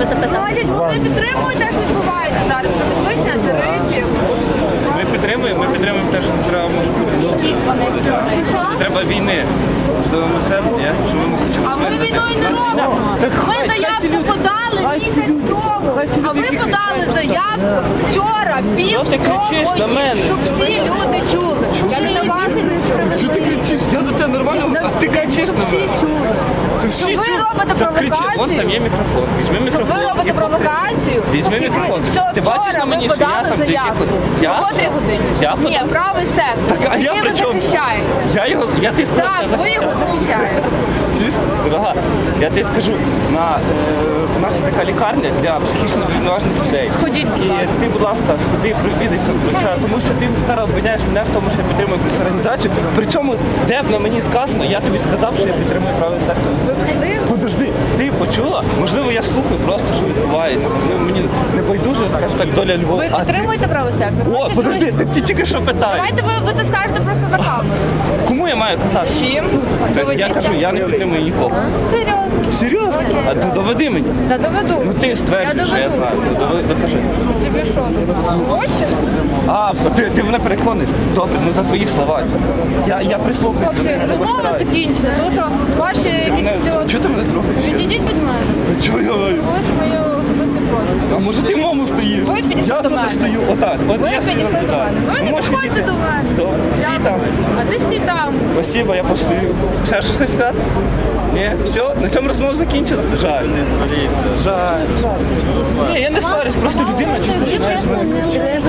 ви запитали? Ви підтримуєте, що відбувається зараз? Підвищення тарифів. Ми підтримуємо, ми підтримуємо те, що не треба може бути. Які вони? Треба війни. Можливо, ми все, ні? Що ми хочемо. А ми війною не робимо. Ми заявку подали місяць тому. А ви подали заявку вчора, пів Що сьомої, щоб всі люди чули. Я не на вас не Що ти кричиш? Я до тебе нормально, а ти кричиш на мене. Ти всі ви робите Так кричи. провокацію? Вон там є мікрофон. Візьми мікрофон. Ви робите і покричи. провокацію? Візьми І ви- мікрофон. Все, Ти бачиш вчора на мені, що я подали там заявку. яких- Я? О котрій годині? Я Ні, подав? правий сектор. Так, а я який при ви чому? захищаєте. Я його, я ти сказав, Так, що я ви його захищаєте. Чисто? Дорога, я тобі скажу, на, е, у нас є така лікарня для психічно неврівноважених людей. Сходіть, будь І ти, будь ласка, сходи, чаю, тому що ти зараз обвиняєш мене в тому, що я підтримую якусь організацію. При цьому, де б на мені сказано, я тобі сказав, що я підтримую правий сектор. Подожди, ти почула? Можливо, я слухаю просто, що відбувається. Можливо, мені не байдуже, скажімо так, доля Львова. Ви підтримуєте правий сектор? О, подожди, ти, ти тільки що питаєш. Давайте ви, ви це скажете просто на камеру. Кому я? Чим? Я Доведіться. кажу, я не підтримую нікого. Серйозно. Серйозно? А ти доведи мені. Та доведу. Ну ти Я стверджуєш, що я доведу. знаю. Ну, доведи, докажи. Тобі що? Хочеш? А, ти, ти мене переконуєш. Добре, ну за твої слова. Я, я прислухаюсь до Хлопці, я розмова постараюсь. закінчена, тому що ваші Ти мене, якісь чого ти мене трогаєш? Відійдіть від мене. Чого я говорю? Ось моє особисте просьба. А може ти в моєму стоїш? Ви підійшли Я до тут стою, отак. От Ви я стою, підійшли до мене. Ви Ну, не можеш підходьте відійти. до мене. Добре, стій там. А ти там. Спасибо, я постою. Ще щось хочеш сказати? Ні, все, на цьому розмову закінчено. Жаль. Жаль. Ні, я не сварюсь, просто людина чисто мене.